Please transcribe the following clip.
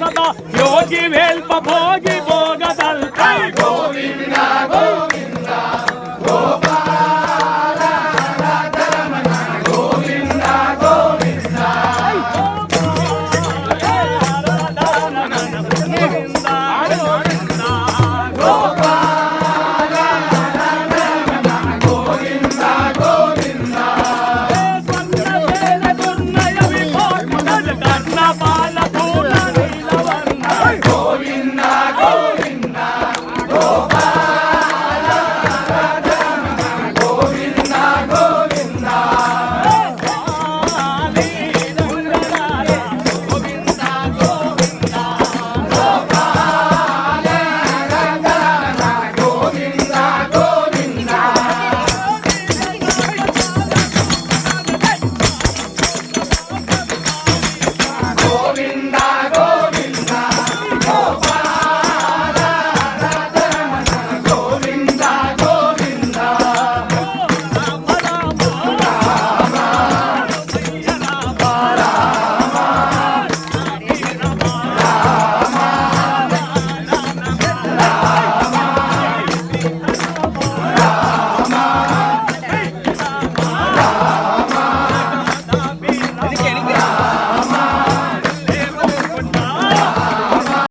ಸದಾ ಯೋಗಿ ವೇಲ್ಪ ಭೋಗಿ ಭೋಗಿ గోవిందా గోవిందా గోపా Come.